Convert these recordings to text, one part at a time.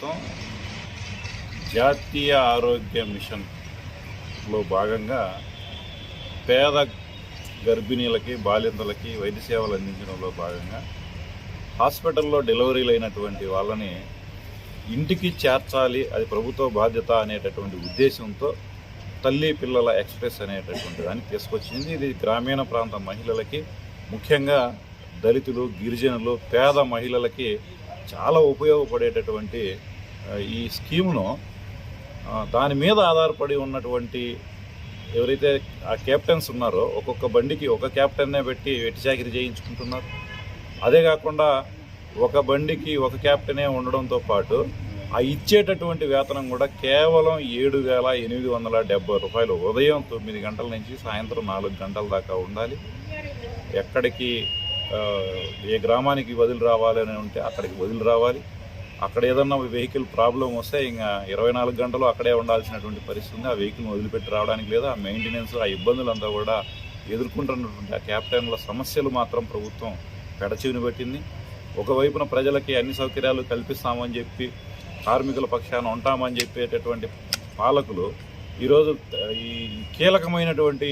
ప్రభుత్వం జాతీయ ఆరోగ్య మిషన్లో భాగంగా పేద గర్భిణీలకి బాలింతలకి వైద్య సేవలు అందించడంలో భాగంగా హాస్పిటల్లో డెలివరీలు అయినటువంటి వాళ్ళని ఇంటికి చేర్చాలి అది ప్రభుత్వ బాధ్యత అనేటటువంటి ఉద్దేశంతో తల్లి పిల్లల ఎక్స్ప్రెస్ అనేటటువంటి దాన్ని తీసుకొచ్చింది. ఇది గ్రామీణ ప్రాంత మహిళలకి ముఖ్యంగా దళితులు గిరిజనులు పేద మహిళలకి చాలా ఉపయోగపడేటటువంటి ఈ స్కీమును దాని మీద ఆధారపడి ఉన్నటువంటి ఎవరైతే ఆ కెప్టెన్స్ ఉన్నారో ఒక్కొక్క బండికి ఒక కెప్టెన్నే పెట్టి వెట్టి చాకిరి చేయించుకుంటున్నారు. అదే కాకుండా ఒక బండికి ఒక కెప్టెనే ఉండడంతో పాటు ఆ ఇచ్చేటటువంటి వేతనం కూడా కేవలం ఏడు వేల ఎనిమిది వందల డెబ్బై రూపాయలు ఉదయం తొమ్మిది గంటల నుంచి సాయంత్రం నాలుగు గంటల దాకా ఉండాలి. ఎక్కడికి ఏ గ్రామానికి వదిలి రావాలని ఉంటే అక్కడికి వదిలి రావాలి. అక్కడ ఏదన్నా వెహికల్ ప్రాబ్లం వస్తే ఇంకా ఇరవై నాలుగు గంటలు అక్కడే ఉండాల్సినటువంటి పరిస్థితి ఉంది. ఆ వెహికల్ని వదిలిపెట్టి రావడానికి లేదా ఆ మెయింటెనెన్స్ ఆ ఇబ్బందులంతా కూడా ఎదుర్కొంటున్నటువంటి ఆ క్యాప్టెన్ల సమస్యలు మాత్రం ప్రభుత్వం పెడచెవిని పెట్టింది. ఒకవైపున ప్రజలకి అన్ని సౌకర్యాలు కల్పిస్తామని చెప్పి కార్మికుల పక్షాన ఉంటామని చెప్పేటటువంటి పాలకులు ఈరోజు ఈ కీలకమైనటువంటి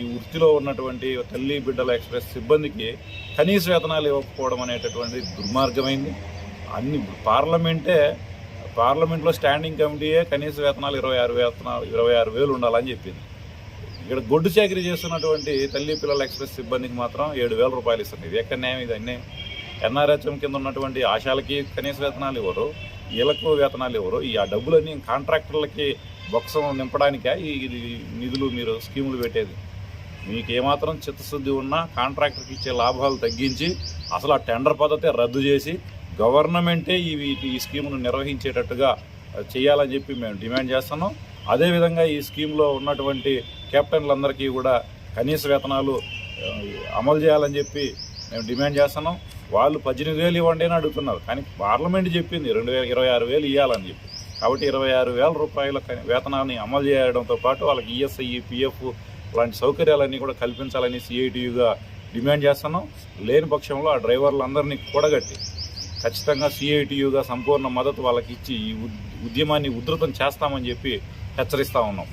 ఈ వృత్తిలో ఉన్నటువంటి తల్లి బిడ్డల ఎక్స్ప్రెస్ సిబ్బందికి కనీస వేతనాలు ఇవ్వకపోవడం అనేటటువంటి దుర్మార్గమైంది. అన్ని పార్లమెంటే పార్లమెంట్లో స్టాండింగ్ కమిటీయే కనీస వేతనాలు ఇరవై ఆరు వేతనాలు ఇరవై ఆరు వేలు ఉండాలని చెప్పింది. ఇక్కడ గొడ్డు చాకరీ చేస్తున్నటువంటి తల్లి పిల్లల ఎక్స్ప్రెస్ సిబ్బందికి మాత్రం ఏడు వేల రూపాయలు ఇస్తుంది ఇది ఎక్కడ న్యాయం? ఇది అన్నీ ఎన్ఆర్హెచ్ఎం కింద ఉన్నటువంటి ఆశాలకి కనీస వేతనాలు ఇవ్వరు వీళ్ళకు వేతనాలు ఇవ్వరు. ఈ ఆ డబ్బులన్నీ కాంట్రాక్టర్లకి బొక్సం నింపడానికే ఈ ఈ నిధులు మీరు స్కీములు పెట్టేది? మీకు ఏమాత్రం చిత్తశుద్ధి ఉన్నా కాంట్రాక్టర్కి ఇచ్చే లాభాలు తగ్గించి అసలు ఆ టెండర్ పద్ధతి రద్దు చేసి గవర్నమెంటే ఈ ఈ స్కీమ్ను నిర్వహించేటట్టుగా చేయాలని చెప్పి మేము డిమాండ్ చేస్తున్నాం. అదేవిధంగా ఈ స్కీమ్లో ఉన్నటువంటి కెప్టెన్లందరికీ కూడా కనీస వేతనాలు అమలు చేయాలని చెప్పి మేము డిమాండ్ చేస్తున్నాం. వాళ్ళు పద్దెనిమిది వేలు ఇవ్వండి అని అడుగుతున్నారు. కానీ పార్లమెంట్ చెప్పింది రెండు వేల ఇరవై ఆరు వేలు ఇవ్వాలని చెప్పి. కాబట్టి ఇరవై ఆరు వేల రూపాయల వేతనాన్ని అమలు చేయడంతో పాటు వాళ్ళకి ఈఎస్ఐ పిఎఫ్ లాంటి సౌకర్యాలన్నీ కూడా కల్పించాలని సిఐటియుగా డిమాండ్ చేస్తున్నాం. లేని పక్షంలో ఆ డ్రైవర్లందరినీ కూడగట్టి ఖచ్చితంగా సిఐటియుగా సంపూర్ణ మద్దతు వాళ్ళకి ఇచ్చి ఈ ఉద్- ఉద్యమాన్ని ఉధృతం చేస్తామని చెప్పి హెచ్చరిస్తా ఉన్నాం.